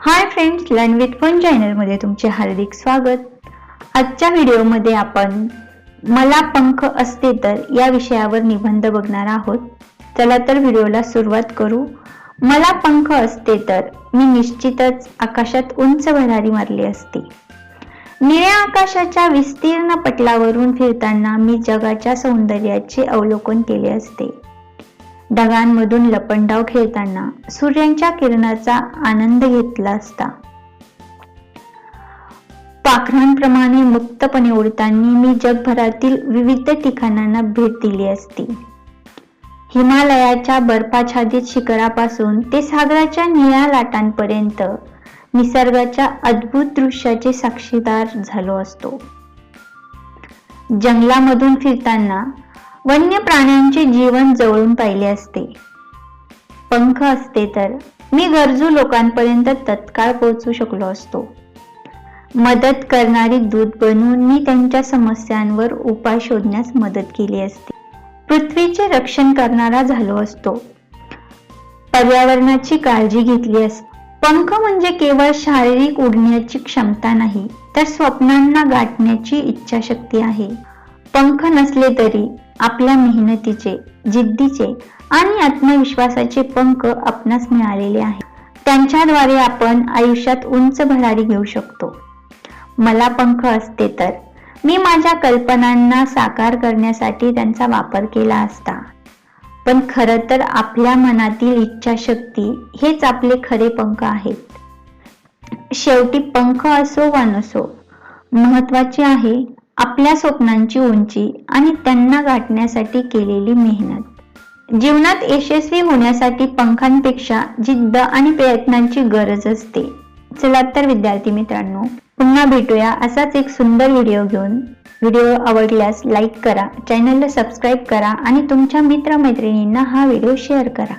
Hi friends learn with fun चॅनलमध्ये तुमचे हार्दिक स्वागत. आजच्या व्हिडिओमध्ये आपण मला पंख असते तर या विषयावर निबंध बघणार आहोत. चला तर व्हिडिओला सुरुवात करू. मला पंख असते तर मी निश्चितच आकाशात उंच भरारी मारली असती. निळ्या आकाशाच्या विस्तीर्ण पटलावरून फिरताना मी जगाच्या सौंदर्याचे अवलोकन केले असते. ढगांमधून लपंडाव खेळताना सूर्यांच्या किरणाचा आनंद घेतला असता. पाखरांप्रमाणे मुक्तपणे उडताना मी जगभरातील विविध ठिकाणांना भेट दिली असती. हिमालयाच्या बर्फाच्छादित शिखरापासून ते सागराच्या निळ्या लाटांपर्यंत निसर्गाच्या अद्भुत दृश्याचे साक्षीदार झालो असतो. जंगलामधून फिरताना वन्य प्राण्यांचे जीवन जवळून पाहिले असते. पंख असते तर मी गरजू लोकांपर्यंत तत्काळ पोहोचू शकलो असतो. मदत करणारी दूध बनून मी त्यांच्या समस्यांवर उपाय शोधण्यास मदत केली असते. पृथ्वीचे रक्षण करणारा झालो असतो. पर्यावरणाची काळजी घेतली असते पंख म्हणजे केवळ शारीरिक उडण्याची क्षमता नाही तर स्वप्नांना गाठण्याची इच्छाशक्ती आहे. पंख नसले तरी आपल्या मेहनतीचे जिद्दीचे आणि आत्मविश्वासाचे पंख आपणास मिळालेले आहे त्यांच्याद्वारे आपण आयुष्यात उंच भरारी घेऊ शकतो. मला पंख असते तर मी माझ्या कल्पनांना साकार करण्यासाठी त्यांचा वापर केला असता. पण खरं तर आपल्या मनातील इच्छाशक्ती हेच आपले खरे पंख आहेत. शेवटी पंख असो वा नसो महत्त्वाचे आहे आपल्या स्वप्नांची उंची आणि त्यांना गाठण्यासाठी केलेली मेहनत. जीवनात यशस्वी होण्यासाठी पंखांपेक्षा जिद्द आणि प्रयत्नांची गरज असते. चला तर विद्यार्थी मित्रांनो पुन्हा भेटूया असाच एक सुंदर व्हिडिओ घेऊन. व्हिडिओ आवडल्यास लाईक करा चॅनलला सबस्क्राईब करा आणि तुमच्या मित्रमैत्रिणींना हा व्हिडिओ शेअर करा.